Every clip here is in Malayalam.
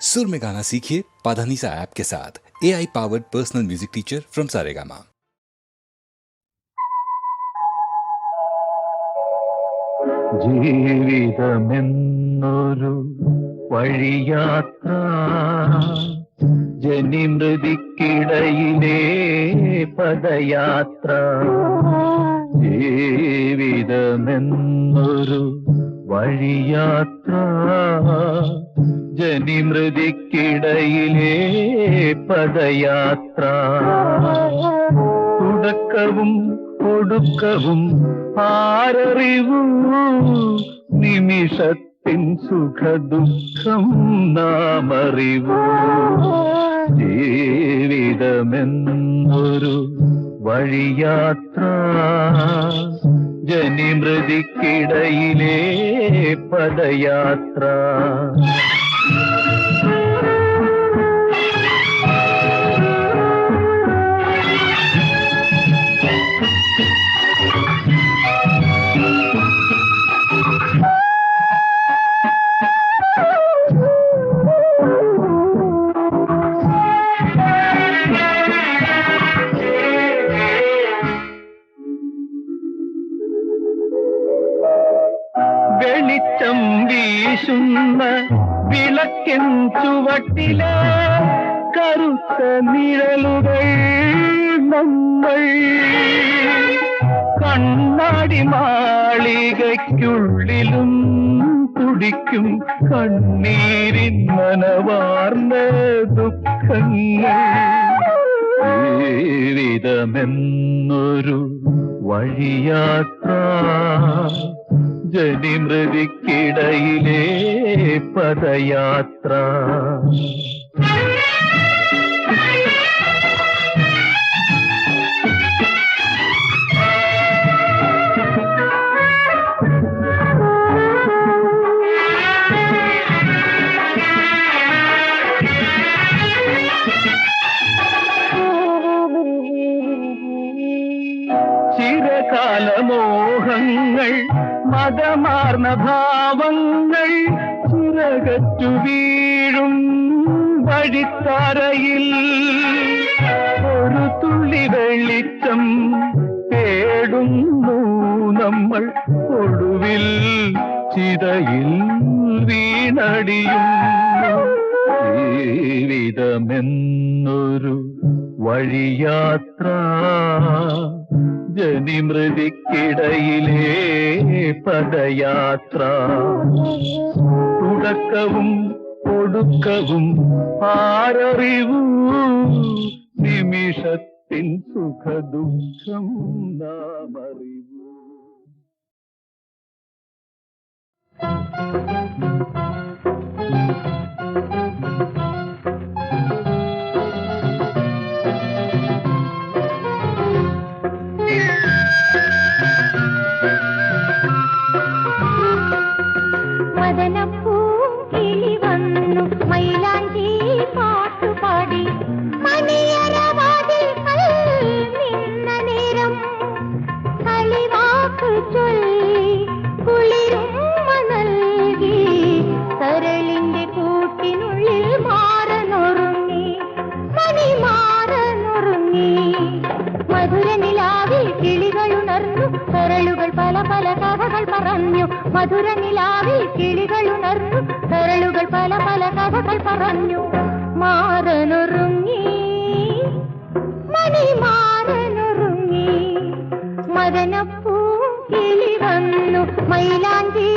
सुर में गाना सीखिए पाधानीसा ऐप के साथ A I powered personal music teacher from Saregama ജീവിതമെന്നൊരു വഴിയാത്ര ജനിമൃതിക്കിടയിലെ പദയാത്ര ജീവിതമെന്നൊരു വഴിയാത്ര ജനിമൃതിക്കിടയിലെ പദയാത്ര. തുടക്കവും ഒടുക്കവും ആരറിവു നിമിഷത്തിൻ സുഖദുഃഖം നാം അറിവു ജീവിതമെന്നൊരു വഴിയാത്ര. ജനിമൃതിക്കിടയിലെ പദയാത്ര. നമ്മൾ കണ്ണാടി മാളികയ്ക്കുള്ളിലും കുടിക്കും കണ്ണീരിൻ മനവാർന്ന ദുഃഖങ്ങൾ. ജീവിതമെന്നൊരു വഴിയാത്ര ജനിമൃതിക്കിടയിലെ പദയാത്ര. ചിരകാലമോഹങ്ങൾ മതമാർന്ന ഭാവങ്ങൾ ചിറകറ്റു വീഴും വഴിത്തറയിൽ ഒരു തുള്ളി വെളിച്ചം തേടുന്നു നമ്മൾ ഒടുവിൽ ചിതയിൽ വീണടിയും ജീവിതമെന്നൊരു വഴിയാത്ര ജനിമൃതിക്കിടയിലെ പദയാത്ര. തുടക്കവും ഒടുക്കവും ആരറിവൂ? നിമിഷത്തിൻ സുഖദുഃഖം നാം കഥകൾ പറഞ്ഞു. മധുര നിലാവിൽ കിളികളുണർന്നു കരളുകൾ പല പല കഥകൾ പറഞ്ഞു. മാറനൊറുങ്ങി മണി മാറനൊറുങ്ങി മദനപ്പൂ കിളി വന്നു. മൈലാഞ്ചി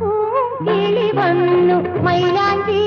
പൂങ്കിളി വന്നു മൈലാഞ്ചി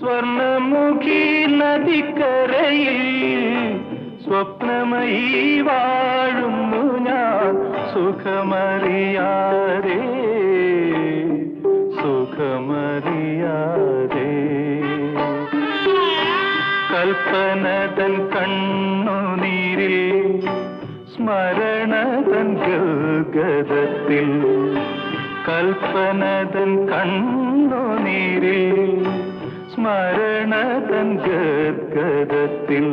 സ്വർണമുഖി നദിക്കരയിൽ സ്വപ്നമയി വാഴുന്നു ഞാൻ. സുഖമറിയാതെ സുഖമറിയാതെ. കൽപ്പനതൻ ഗതത്തിൽ സ്മരണതൻ തൻ കൽപ്പനതൻ കണ്ണുനീരിൽ സ്മരണതൻ ഗദ്ഗതത്തിൽ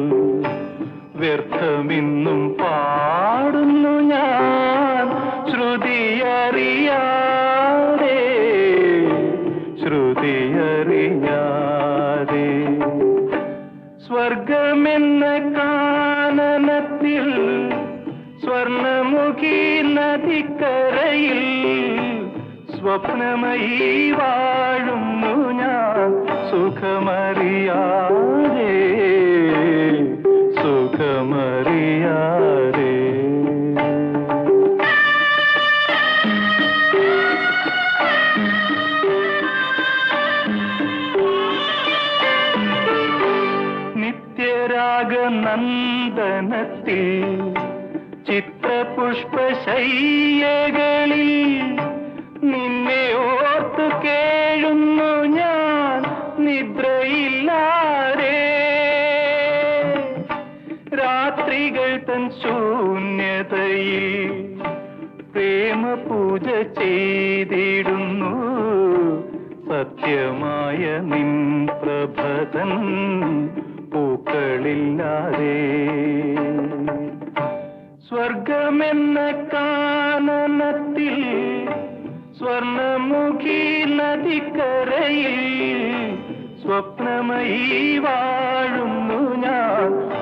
വ്യർത്ഥമിന്നും പാടുന്നു ഞാൻ. ശ്രുതിയറിയാതെ ശ്രുതിയറിയാതെ. സ്വർഗമെന്ന കാനനത്തിൽ സ്വർണമുഖി നദിക്കരയിൽ സ്വപ്നമയി ഞാൻ സുഖമറിയാതെ രാത്രികൾ തൻ ശൂന്യതയിൽ പ്രേമപൂജ ചെയ്തിടുന്നു. സത്യമായ നിൻ പ്രഭതൻ പൂക്കളില്ലാതെ. സ്വർഗമെന്ന കാനനത്തിൽ സ്വർണമുഖി നദിക്കരയിൽ സ്വപ്നമയീവാ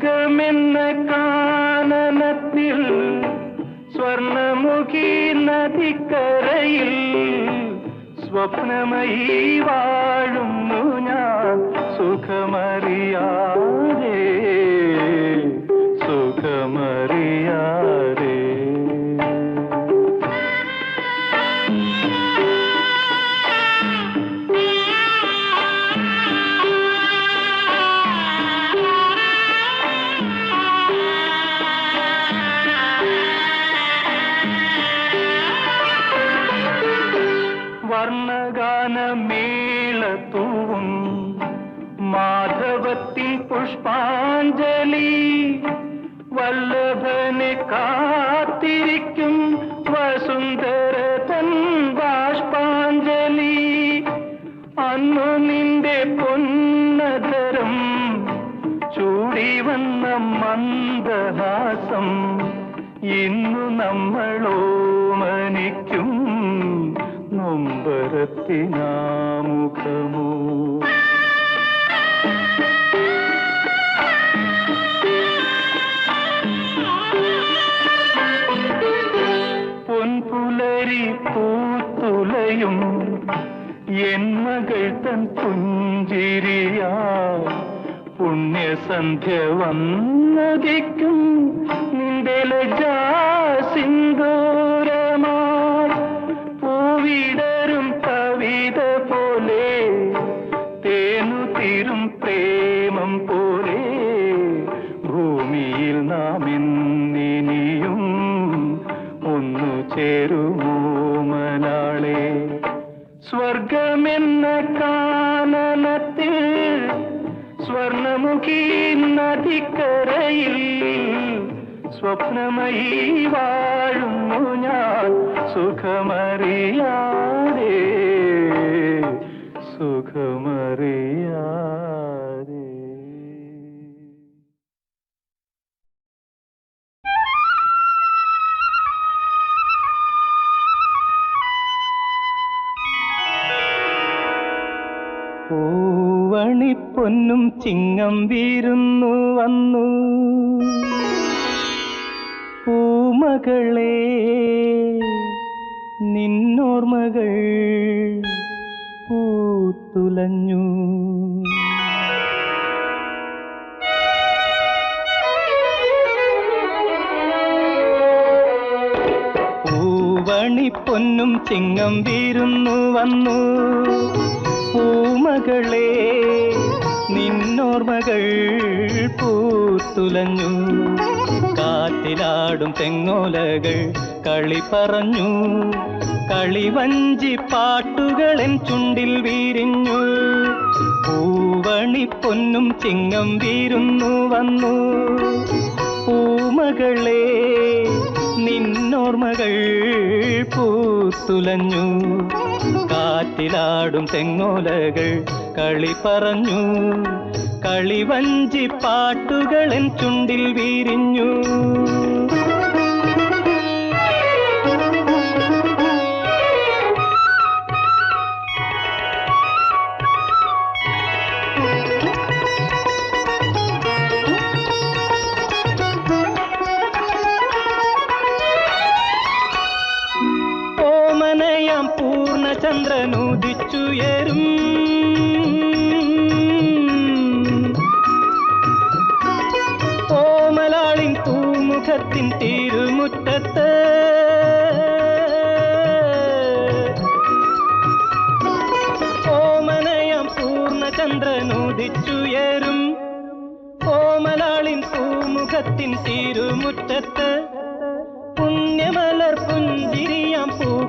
സ്വർഗമെന്ന കാനനത്തിൽ സ്വർണമുഖി നദിക്കരയിൽ സ്വപ്നമയി വാഴുന്നു ഞാൻ സുഖമറിയാതെ എൻ മകൾ തൻ പുഞ്ചിരിയാ. പുണ്യസന്ധ്യ വന്നതിക്കും നദിക്കരയിൽ സ്വപ്നമയി വാഴുന്നു ഞാൻ. സുഖമറിയാതെ സുഖമറിയാതെ പൂവണിപ്പൊന്നും ചിങ്ങം വീരുന്നു വന്നു. പൂമകളെ നിന്നോർമകൾ പൂത്തുലഞ്ഞു. പൊന്നും ചിങ്ങം വീരുന്നു വന്നു. പൂമകളെ നിന്നോർമകൾ പൂത്തുലഞ്ഞു. കാറ്റിലാടും തെങ്ങോലകൾ കളി പറഞ്ഞു. കളിവഞ്ചി പാട്ടുകളൻ ചുണ്ടിൽ വീരിഞ്ഞു. പൂവണി പൊന്നും ചിങ്ങം വീരുന്നു വന്നു. പൂമകളെ നിന്നോർമകൾ പൂത്തുലഞ്ഞു. കാറ്റിലാടും തെങ്ങോലകൾ കളി പറഞ്ഞു. കളിവഞ്ചി പാട്ടുകളൻ ചുണ്ടിൽ വീരിഞ്ഞു.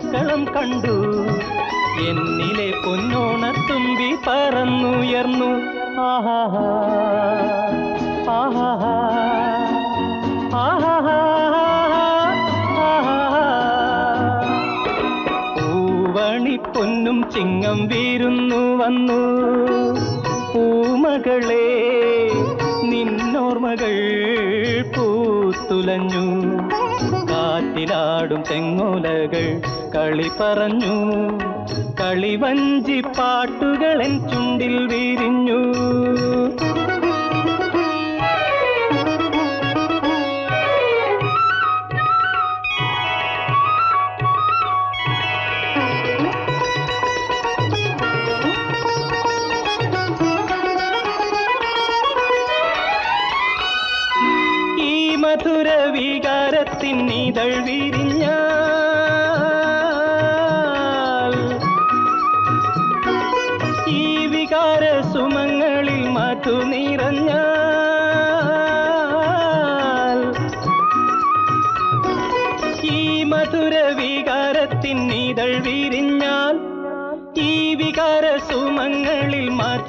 പൂക്കളം കണ്ടു. എന്നിലെ പൊന്നോണത്തുമ്പി പറന്നുയർന്നു. ആഹാ ആഹാ ആഹാ പൊന്നും ചിങ്ങം വീരുന്നു വന്നു. പൂമകളെ നിന്നോർമകൾ പൂത്തുലഞ്ഞു. കാറ്റിലാടും തെങ്ങോലകൾ കളി പറഞ്ഞു. കളിവഞ്ചി പാട്ടുകളൻ ചുണ്ടിൽ വിരിഞ്ഞു. ഈ മധുര വികാരത്തിൻ ഇതൾ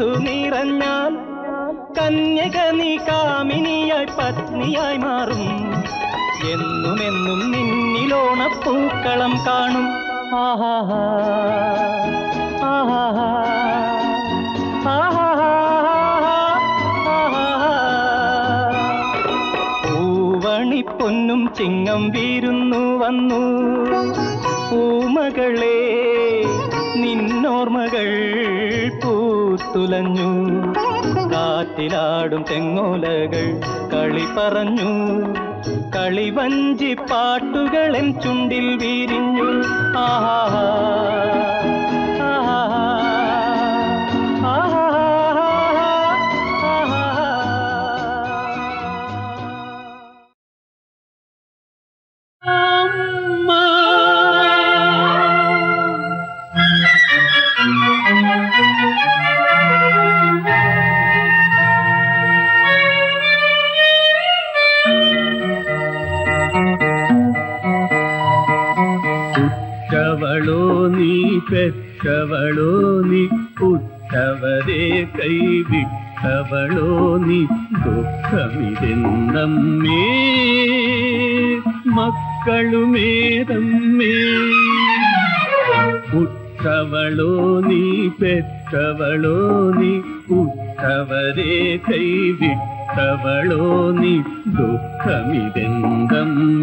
മധു നിറഞ്ഞാൽ കന്യക നീ കാമിനിയായി പത്നിയായി മാറും. എന്നുമെന്നും നിന്നിലോണപ്പൂക്കളം കാണും. പൂവണി പൊന്നും ചിങ്ങം വീരുന്നു വന്നു. പൂമകളെ നിന്നോർമകൾ പൂത്തുലഞ്ഞു കാറ്റിലാടും തെങ്ങോലകൾ കളി പറഞ്ഞു. കളിവഞ്ചി പാട്ടുകളൻ ചുണ്ടിൽ വിരിഞ്ഞു. ആഹാഹാ പെറ്റവളോ നീ ഉറ്റവരെ കൈവിട്ടവളോ നീ ദുഃഖമിതെന്തമ്മേ മക്കളുമേതമ്മേ ഉറ്റവളോ നീ പെറ്റവളോ നീ ഉറ്റവരെ കൈവിട്ടവളോ നീ ദുഃഖമിതെന്തമ്മേ മക്കളുമേതമ്മേ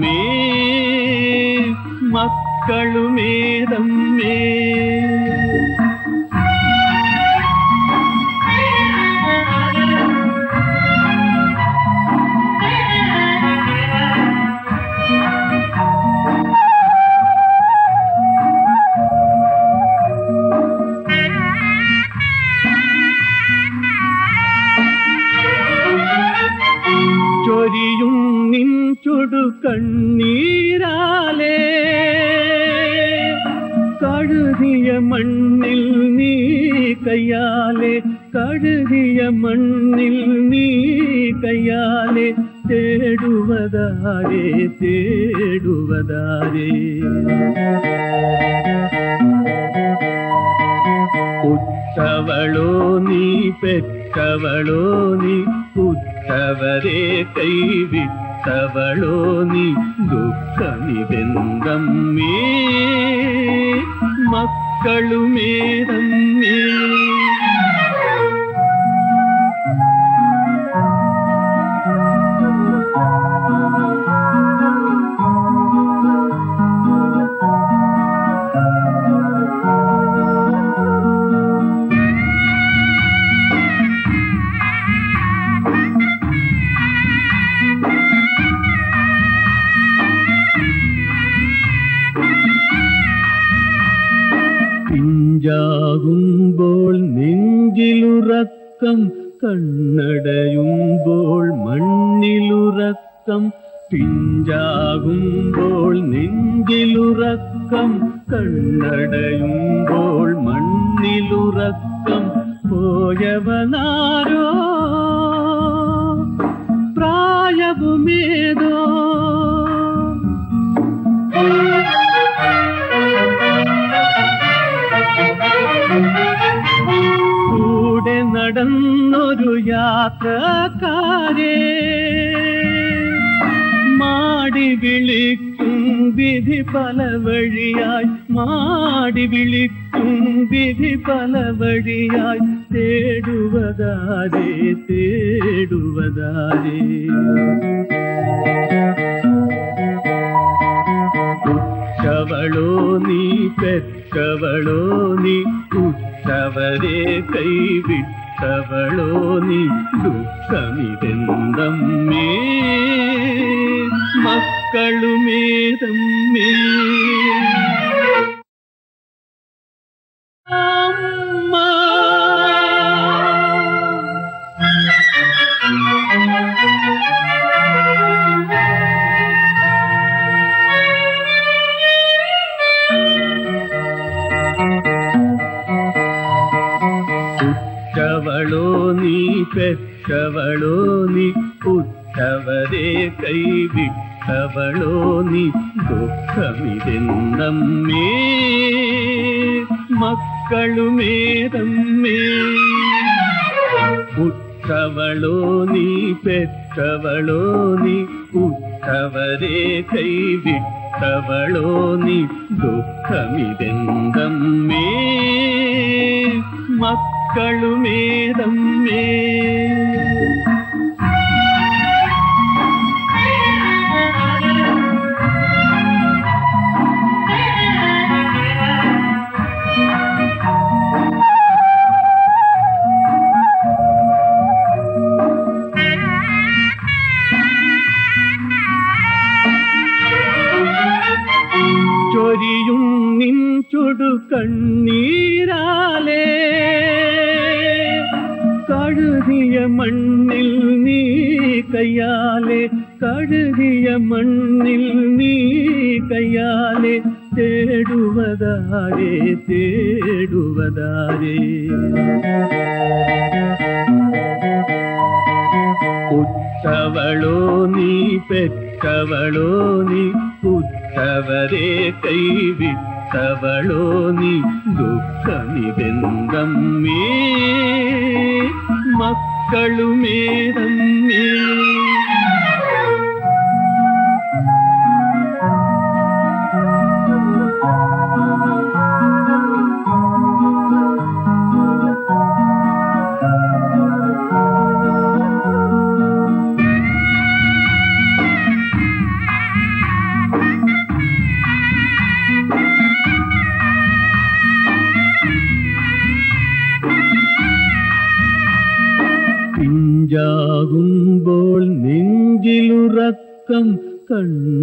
ഉറ്റവരെ കൈവിട്ടവളോ നീ ദുഃഖമിതെന്തമ്മേ മക്കളുമേതമ്മേ നെഞ്ചിലുറക്കം കണ്ണടയുമ്പോൾ മണ്ണിലുറക്കം പിഞ്ചാകുമ്പോൾ നെഞ്ചിലുറക്കം കണ്ണടയുമ്പോൾ മണ്ണിലുറക്കം പോയവനാരോ? പ്രായവുമേതോ? നടന്നൊരു യാത്രക്കാരെ. മാടി വിളിക്കും വിധി പല വഴിയായി. മാടി വിളിക്കും വിധി പല വഴിയായി. തേടുവതാരേ തേടുവതാരേ. ഉറ്റവളോ നീ പെറ്റവളോ നീ ഉറ്റവരെ കൈവിട്ടവളോ നീ ദുഃഖമിതെന്തമ്മേ? മക്കളുമേതമ്മേ പെറ്റവളോ നീ ഉറ്റവരെ കൈവിട്ടവളോ നീ ദുഃഖമിതെന്തമ്മേ മക്കളുമേതമ്മേ ഉറ്റവളോ നീ പെറ്റവളോ നീ ഉറ്റവരെ കൈവിട്ടവളോ നീ ദുഃഖമിതെന്തമ്മേ മക്കളുമേതമ്മേ ചൊരിയും നിൻ ചുടു കണ്ണീരാലേ. കഴുകിയ മണ്ണിൽ നീ കയ്യാലെ കഴുകിയ മണ്ണിൽ നീ കയ്യാലെ തേടുവതാരേ തേടുവതാരേ. ഉത്തവളോ നീ പെട്ടവളോ നീ ഉറ്റവരെ കൈവിട്ടവളോ നീ ദുഃഖമിതെന്തമ്മേ മക്കളുമേതമ്മേ നെഞ്ചിലുറക്കം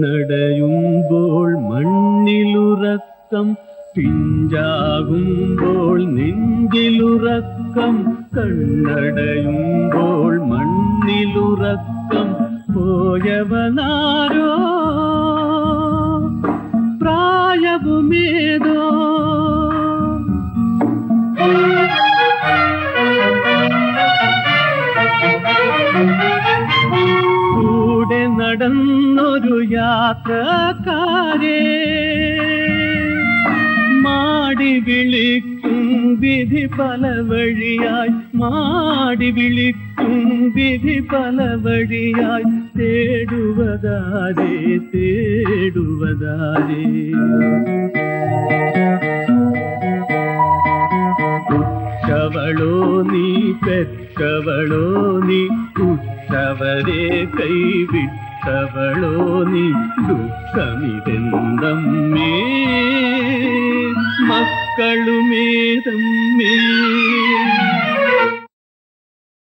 യാത്രക്കാരെ മാടി വിളിക്കും വിധി പല വഴിയായി മാടി വിളിക്കും വിധി പല വഴിയായി തേടുവതാരേ തേടുവതാരേ ഉറ്റവളോ നീ പെറ്റവളോ നീ ഉറ്റവരെ കൈവിട്ടവളോ നീ ദുഃഖമിതെന്തമ്മേ? മക്കളുമേതമ്മേ